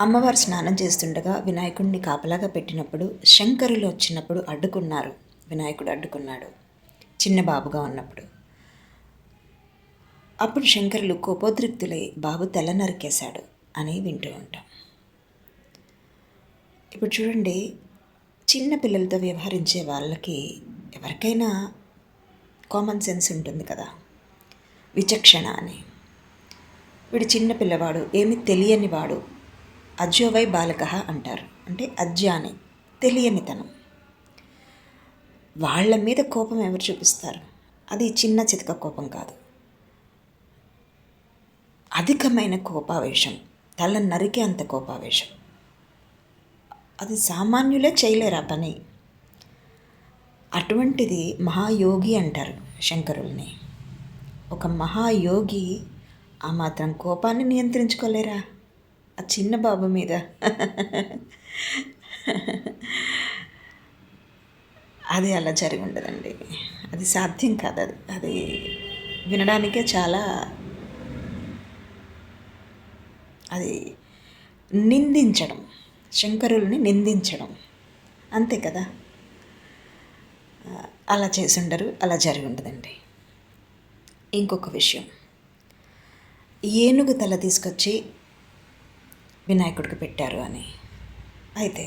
అమ్మవారు స్నానం చేస్తుండగా వినాయకుడిని కాపలాగా పెట్టినప్పుడు శంకరులు వచ్చినప్పుడు అడ్డుకున్నారు. వినాయకుడు అడ్డుకున్నాడు. చిన్న బాబుగా ఉన్నప్పుడు. అప్పుడు శంకరులు కోపోద్రిక్తులై బాబు తెల్ల నరికేశాడు అని వింటూ ఉంటాం. ఇప్పుడు చూడండి చిన్న పిల్లలతో వ్యవహరించే వాళ్ళకి ఎవరికైనా కామన్ సెన్స్ ఉంటుంది కదా. విచక్షణ అని. వీడు చిన్న పిల్లవాడు ఏమి తెలియని వాడు అజ్యోవై బాలక అంటారు. అంటే అజ్ఞాని తెలియనితనం. వాళ్ళ మీద కోపం ఎవరు చూపిస్తారు? అది చిన్న చితక కోపం కాదు. అధికమైన కోపావేశం తల నరికే అంత కోపావేశం. అది సామాన్యులే చేయలేరు ఆ పని. అటువంటిది మహాయోగి అంటారు శంకరుల్ని. ఒక మహాయోగి ఆ మాత్రం కోపాన్ని నియంత్రించుకోలేరా? ఆ చిన్న బాబు మీద. అది అలా జరిగి ఉండదండి. అది సాధ్యం కాదు అది. అది వినడానికే చాలా అది నిందించడం. శంకరుల్ని నిందించడం. అంతే కదా? అలా చేసి ఉండరు అలా జరిగి ఉండదండి. ఇంకొక విషయం. ఏనుగు తల తీసుకొచ్చి వినాయకుడికి పెట్టారు అని. అయితే